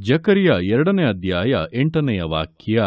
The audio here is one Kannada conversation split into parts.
ಜಕರಿಯ ಎರಡನೇ ಅಧ್ಯಾಯ ಎಂಟನೆಯ ವಾಕ್ಯ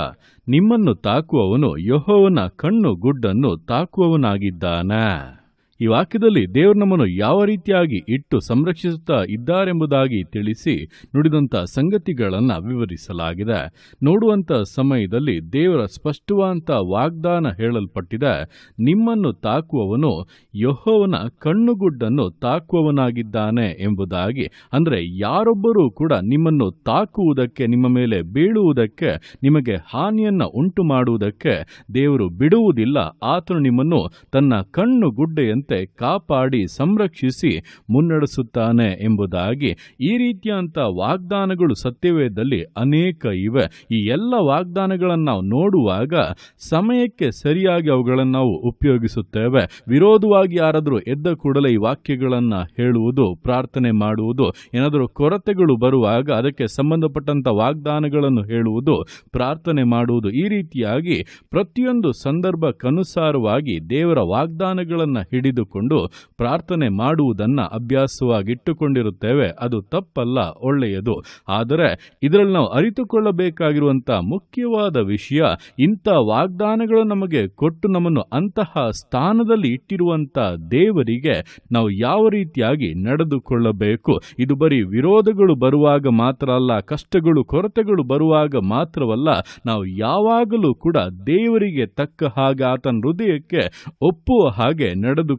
ನಿಮ್ಮನ್ನು ತಾಕುವವನು ಯಹೋವನ ಕಣ್ಣು ಗುಡ್ಡನ್ನು ತಾಕುವವನಾಗಿದ್ದಾನೆ. ಈ ವಾಕ್ಯದಲ್ಲಿ ದೇವರು ನಮ್ಮನ್ನು ಯಾವ ರೀತಿಯಾಗಿ ಇಟ್ಟು ಸಂರಕ್ಷಿಸುತ್ತಾ ಇದ್ದಾರೆಂಬುದಾಗಿ ತಿಳಿಸಿ ನುಡಿದಂಥ ಸಂಗತಿಗಳನ್ನು ವಿವರಿಸಲಾಗಿದೆ. ನೋಡುವಂಥ ಸಮಯದಲ್ಲಿ ದೇವರ ಸ್ಪಷ್ಟವಾದಂಥ ವಾಗ್ದಾನ ಹೇಳಲ್ಪಟ್ಟಿದೆ. ನಿಮ್ಮನ್ನು ತಾಕುವವನು ಯಹೋವನ ಕಣ್ಣುಗುಡ್ಡನ್ನು ತಾಕುವವನಾಗಿದ್ದಾನೆ ಎಂಬುದಾಗಿ. ಅಂದರೆ ಯಾರೊಬ್ಬರೂ ಕೂಡ ನಿಮ್ಮನ್ನು ತಾಕುವುದಕ್ಕೆ, ನಿಮ್ಮ ಮೇಲೆ ಬೀಳುವುದಕ್ಕೆ, ನಿಮಗೆ ಹಾನಿಯನ್ನು ಉಂಟು ಮಾಡುವುದಕ್ಕೆ ದೇವರು ಬಿಡುವುದಿಲ್ಲ. ಆತನು ನಿಮ್ಮನ್ನು ತನ್ನ ಕಣ್ಣು ಗುಡ್ಡೆಯಂತೆ ಕಾಪಾಡಿ ಸಂರಕ್ಷಿಸಿ ಮುನ್ನಡೆಸುತ್ತಾನೆ ಎಂಬುದಾಗಿ ಈ ರೀತಿಯಂತ ವಾಗ್ದಾನಗಳು ಸತ್ಯವೇದದಲ್ಲಿ ಅನೇಕ ಇವೆ. ಈ ಎಲ್ಲ ವಾಗ್ದಾನಗಳನ್ನು ನಾವು ನೋಡುವಾಗ ಸಮಯಕ್ಕೆ ಸರಿಯಾಗಿ ಅವುಗಳನ್ನು ನಾವು ಉಪಯೋಗಿಸುತ್ತೇವೆ. ವಿರೋಧವಾಗಿ ಯಾರಾದರೂ ಎದ್ದ ಕೂಡಲೇ ಈ ವಾಕ್ಯಗಳನ್ನು ಹೇಳುವುದು, ಪ್ರಾರ್ಥನೆ ಮಾಡುವುದು, ಏನಾದರೂ ಕೊರತೆಗಳು ಬರುವಾಗ ಅದಕ್ಕೆ ಸಂಬಂಧಪಟ್ಟಂಥ ವಾಗ್ದಾನಗಳನ್ನು ಹೇಳುವುದು, ಪ್ರಾರ್ಥನೆ ಮಾಡುವುದು ಈ ರೀತಿಯಾಗಿ ಪ್ರತಿಯೊಂದು ಸಂದರ್ಭಕ್ಕನುಸಾರವಾಗಿ ದೇವರ ವಾಗ್ದಾನಗಳನ್ನು ಹಿಡಿದುಕೊಂಡು ಪ್ರಾರ್ಥನೆ ಮಾಡುವುದನ್ನು ಅಭ್ಯಾಸವಾಗಿಟ್ಟುಕೊಂಡಿರುತ್ತೇವೆ. ಅದು ತಪ್ಪಲ್ಲ, ಒಳ್ಳೆಯದು. ಆದರೆ ಇದರಲ್ಲಿ ನಾವು ಅರಿತುಕೊಳ್ಳಬೇಕಾಗಿರುವಂಥ ಮುಖ್ಯವಾದ ವಿಷಯ, ಇಂಥ ವಾಗ್ದಾನಗಳು ನಮಗೆ ಕೊಟ್ಟು ನಮ್ಮನ್ನು ಅಂತಹ ಸ್ಥಾನದಲ್ಲಿ ಇಟ್ಟಿರುವಂಥ ದೇವರಿಗೆ ನಾವು ಯಾವ ರೀತಿಯಾಗಿ ನಡೆದುಕೊಳ್ಳಬೇಕು? ಇದು ಬರೀ ವಿರೋಧಗಳು ಬರುವಾಗ ಮಾತ್ರ ಅಲ್ಲ, ಕಷ್ಟಗಳು, ಕೊರತೆಗಳು ಬರುವಾಗ ಮಾತ್ರವಲ್ಲ, ನಾವು ಯಾವಾಗಲೂ ಕೂಡ ದೇವರಿಗೆ ತಕ್ಕ ಹಾಗೆ ಆತನ ಹೃದಯಕ್ಕೆ ಒಪ್ಪುವ ಹಾಗೆ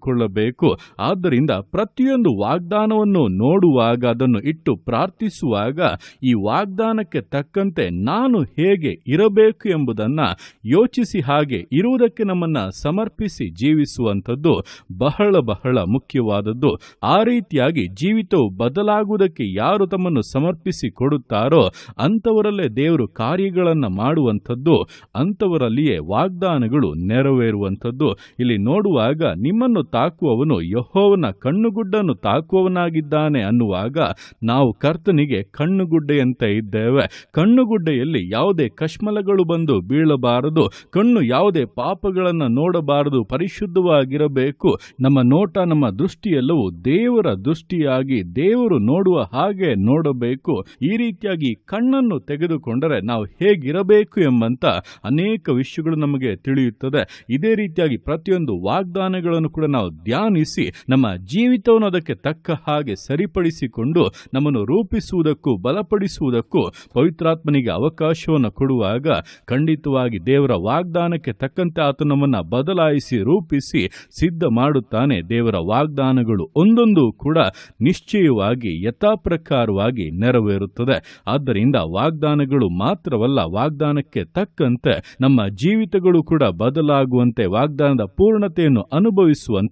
ನಡೆದುಕೊಳ್ಳಬೇಕು ಆದ್ದರಿಂದ ಪ್ರತಿಯೊಂದು ವಾಗ್ದಾನವನ್ನು ನೋಡುವಾಗ, ಅದನ್ನು ಇಟ್ಟು ಪ್ರಾರ್ಥಿಸುವಾಗ ಈ ವಾಗ್ದಾನಕ್ಕೆ ತಕ್ಕಂತೆ ನಾನು ಹೇಗೆ ಇರಬೇಕು ಎಂಬುದನ್ನು ಯೋಚಿಸಿ ಹಾಗೆ ಇರುವುದಕ್ಕೆ ನಮ್ಮನ್ನ ಸಮರ್ಪಿಸಿ ಜೀವಿಸುವಂಥದ್ದು ಬಹಳ ಬಹಳ ಮುಖ್ಯವಾದದ್ದು. ಆ ರೀತಿಯಾಗಿ ಜೀವಿತವು ಬದಲಾಗುವುದಕ್ಕೆ ಯಾರು ತಮ್ಮನ್ನು ಸಮರ್ಪಿಸಿ ಕೊಡುತ್ತಾರೋ ಅಂಥವರಲ್ಲೇ ದೇವರು ಕಾರ್ಯಗಳನ್ನು ಮಾಡುವಂಥದ್ದು, ಅಂಥವರಲ್ಲಿಯೇ ವಾಗ್ದಾನಗಳು ನೆರವೇರುವಂಥದ್ದು. ಇಲ್ಲಿ ನೋಡುವಾಗ ನಿಮ್ಮನ್ನು ತಾಕುವವನು ಯಹೋವನ ಕಣ್ಣುಗುಡ್ಡನ್ನು ತಾಕುವವನಾಗಿದ್ದಾನೆ ಅನ್ನುವಾಗ ನಾವು ಕರ್ತನಿಗೆ ಕಣ್ಣುಗುಡ್ಡೆಯಂತೆ ಇದ್ದೇವೆ. ಕಣ್ಣುಗುಡ್ಡೆಯಲ್ಲಿ ಯಾವುದೇ ಕಶ್ಮಲಗಳು ಬಂದು ಬೀಳಬಾರದು. ಕಣ್ಣು ಯಾವುದೇ ಪಾಪಗಳನ್ನು ನೋಡಬಾರದು. ಪರಿಶುದ್ಧವಾಗಿರಬೇಕು. ನಮ್ಮ ನೋಟ, ನಮ್ಮ ದೃಷ್ಟಿಯೆಲ್ಲವೂ ದೇವರ ದೃಷ್ಟಿಯಾಗಿ ದೇವರು ನೋಡುವ ಹಾಗೆ ನೋಡಬೇಕು. ಈ ರೀತಿಯಾಗಿ ಕಣ್ಣನ್ನು ತೆಗೆದುಕೊಂಡರೆ ನಾವು ಹೇಗಿರಬೇಕು ಎಂಬಂತ ಅನೇಕ ವಿಷಯಗಳು ನಮಗೆ ತಿಳಿಯುತ್ತದೆ. ಇದೇ ರೀತಿಯಾಗಿ ಪ್ರತಿಯೊಂದು ವಾಗ್ದಾನಗಳನ್ನು ಕೂಡ ನಾವು ಧ್ಯಾನಿಸಿ ನಮ್ಮ ಜೀವಿತವನ್ನು ಅದಕ್ಕೆ ತಕ್ಕ ಹಾಗೆ ಸರಿಪಡಿಸಿಕೊಂಡು ನಮ್ಮನ್ನು ರೂಪಿಸುವುದಕ್ಕೂ ಬಲಪಡಿಸುವುದಕ್ಕೂ ಪವಿತ್ರಾತ್ಮನಿಗೆ ಅವಕಾಶವನ್ನು ಕೊಡುವಾಗ ಖಂಡಿತವಾಗಿ ದೇವರ ವಾಗ್ದಾನಕ್ಕೆ ತಕ್ಕಂತೆ ಆತ ನಮ್ಮನ್ನು ಬದಲಾಯಿಸಿ ರೂಪಿಸಿ ಸಿದ್ಧ ಮಾಡುತ್ತಾನೆ. ದೇವರ ವಾಗ್ದಾನಗಳು ಒಂದೊಂದು ಕೂಡ ನಿಶ್ಚಯವಾಗಿ ಯಥಾಪ್ರಕಾರವಾಗಿ ನೆರವೇರುತ್ತದೆ. ಆದ್ದರಿಂದ ವಾಗ್ದಾನಗಳು ಮಾತ್ರವಲ್ಲ, ವಾಗ್ದಾನಕ್ಕೆ ತಕ್ಕಂತೆ ನಮ್ಮ ಜೀವಿತಗಳು ಕೂಡ ಬದಲಾಗುವಂತೆ, ವಾಗ್ದಾನದ ಪೂರ್ಣತೆಯನ್ನು ಅನುಭವಿಸುವಂತೆ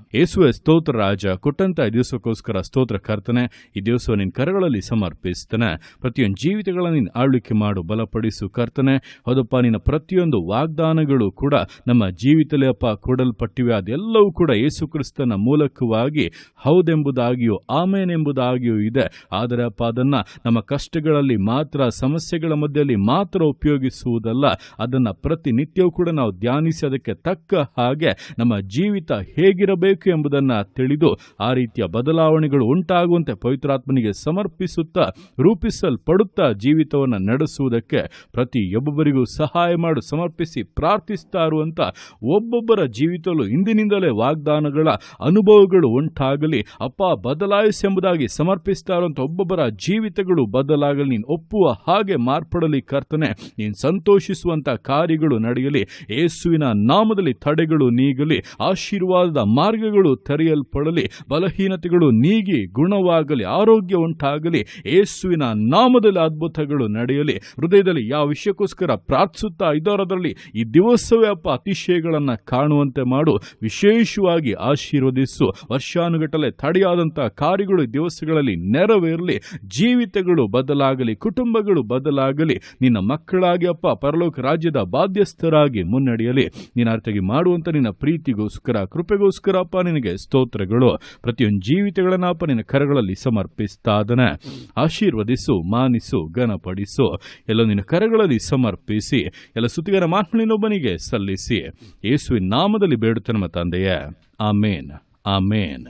ಯೇಸುವೆ ಸ್ತೋತ್ರ ರಾಜ, ಕೊಟ್ಟಂತ ಈ ದಿವಸಕ್ಕೋಸ್ಕರ ಸ್ತೋತ್ರ ಕರ್ತನೆ, ಈ ದಿವಸ ನಿನ್ನ ಕರಗಳಲ್ಲಿ ಸಮರ್ಪಿಸ್ತಾನೆ. ಪ್ರತಿಯೊಂದು ಜೀವಿತಗಳನ್ನು ನೀನು ಆಳ್ವಿಕೆ ಮಾಡು, ಬಲಪಡಿಸು ಕರ್ತನೆ. ಹೌದಪ್ಪ, ನಿನ್ನ ಪ್ರತಿಯೊಂದು ವಾಗ್ದಾನಗಳು ಕೂಡ ನಮ್ಮ ಜೀವಿತದಲ್ಲಿ ಅಪ್ಪ ಕೊಡಲ್ಪಟ್ಟಿವೆ. ಅದೆಲ್ಲವೂ ಕೂಡ ಯೇಸು ಕ್ರಿಸ್ತನ ಮೂಲಕವಾಗಿ ಹೌದೆಂಬುದಾಗಿಯೂ ಆಮೇನೆಂಬುದಾಗಿಯೂ ಇದೆ. ಆದರೆ ಅಪ್ಪ, ಅದನ್ನ ನಮ್ಮ ಕಷ್ಟಗಳಲ್ಲಿ ಮಾತ್ರ, ಸಮಸ್ಯೆಗಳ ಮಧ್ಯದಲ್ಲಿ ಮಾತ್ರ ಉಪಯೋಗಿಸುವುದಲ್ಲ. ಅದನ್ನ ಪ್ರತಿನಿತ್ಯವೂ ಕೂಡ ನಾವು ಧ್ಯಾನಿಸಿ, ಅದಕ್ಕೆ ತಕ್ಕ ಹಾಗೆ ನಮ್ಮ ಜೀವಿತ ಹೇಗಿರಬೇಕು ಎಂಬುದನ್ನು ತಿಳಿದು ಆ ರೀತಿಯ ಬದಲಾವಣೆಗಳು ಉಂಟಾಗುವಂತೆ ಪವಿತ್ರಾತ್ಮನಿಗೆ ಸಮರ್ಪಿಸುತ್ತಾ ರೂಪಿಸಲ್ಪಡುತ್ತಾ ಜೀವಿತವನ್ನು ನಡೆಸುವುದಕ್ಕೆ ಪ್ರತಿಯೊಬ್ಬೊಬ್ಬರಿಗೂ ಸಹಾಯ ಮಾಡು, ಸಮರ್ಪಿಸಿ, ಪ್ರಾರ್ಥಿಸ್ತಾ ಇರುವಂತ ಒಬ್ಬೊಬ್ಬರ ಜೀವಿತಲು ಇಂದಿನಿಂದಲೇ ವಾಗ್ದಾನಗಳ ಅನುಭವಗಳು ಉಂಟಾಗಲಿ. ಅಪ್ಪ ಬದಲಾಯಿಸೆಂಬುದಾಗಿ ಸಮರ್ಪಿಸ್ತಾ ಇರುವಂತ ಒಬ್ಬೊಬ್ಬರ ಜೀವಿತಗಳು ಬದಲಾಗಲಿ. ನೀನು ಒಪ್ಪುವ ಹಾಗೆ ಮಾರ್ಪಡಲಿ ಕರ್ತನೆ. ನೀನು ಸಂತೋಷಿಸುವಂತ ಕಾರ್ಯಗಳು ನಡೆಯಲಿ. ಯೇಸುವಿನ ನಾಮದಲ್ಲಿ ತಡೆಗಳು ನೀಗಲಿ. ಆಶೀರ್ವಾದದ ಮಾರ್ಗಗಳು ತೆರೆಯಲ್ಪಡಲಿ ಬಲಹೀನತೆಗಳು ನೀಗಿ, ಗುಣವಾಗಲಿ, ಆರೋಗ್ಯ ಉಂಟಾಗಲಿ, ಯೇಸುವಿನ ನಾಮದಲ್ಲಿ ಅದ್ಭುತಗಳು ನಡೆಯಲಿ. ಹೃದಯದಲ್ಲಿ ಯಾವ ವಿಷಯಕ್ಕೋಸ್ಕರ ಪ್ರಾರ್ಥಿಸುತ್ತಾ ಇದ್ದಾರದರಲ್ಲಿ ಈ ದಿವಸವೇ ಅಪ್ಪ ಅತಿಶಯಗಳನ್ನು ಕಾಣುವಂತೆ ಮಾಡು. ವಿಶೇಷವಾಗಿ ಆಶೀರ್ವದಿಸು. ವರ್ಷಾನುಗಟ್ಟಲೆ ತಡೆಯಾದಂತಹ ಕಾರ್ಯಗಳು ದಿವಸಗಳಲ್ಲಿ ನೆರವೇರಲಿ. ಜೀವಿತಗಳು ಬದಲಾಗಲಿ, ಕುಟುಂಬಗಳು ಬದಲಾಗಲಿ. ನಿನ್ನ ಮಕ್ಕಳಾಗಿ ಅಪ್ಪ ಪರಲೋಕ ರಾಜ್ಯದ ಬಾಧ್ಯಸ್ಥರಾಗಿ ಮುನ್ನಡೆಯಲಿ. ನೀನು ಅರ್ಥಗೆ ಮಾಡುವಂತ ನಿನ್ನ ಪ್ರೀತಿಗೋಸ್ಕರ, ಕೃಪೆಗೋಸ್ಕರ ಅಪ್ಪ ನಿನಗೆ ಸ್ತೋತ್ರಗಳು. ಪ್ರತಿಯೊಂದು ಜೀವಿತಗಳನ್ನಪ್ಪ ನಿನ್ನ ಕರಗಳಲ್ಲಿ ಸಮರ್ಪಿಸ್ತಾದನೆ. ಆಶೀರ್ವದಿಸು, ಮಾನಿಸು, ಘನಪಡಿಸು. ಎಲ್ಲ ನಿನ್ನ ಕರಗಳಲ್ಲಿ ಸಮರ್ಪಿಸಿ. ಎಲ್ಲ ಸುತ್ತಿಗರ ಮಾತ್ಮನಿನೊಬ್ಬನಿಗೆ ಸಲ್ಲಿಸಿ. ಯೇಸುವಿನ ನಾಮದಲ್ಲಿ ಬೇಡುತ್ತೆ ನಮ್ಮ ತಂದೆಯೇ. ಆಮೇನ್. ಆಮೇನ್.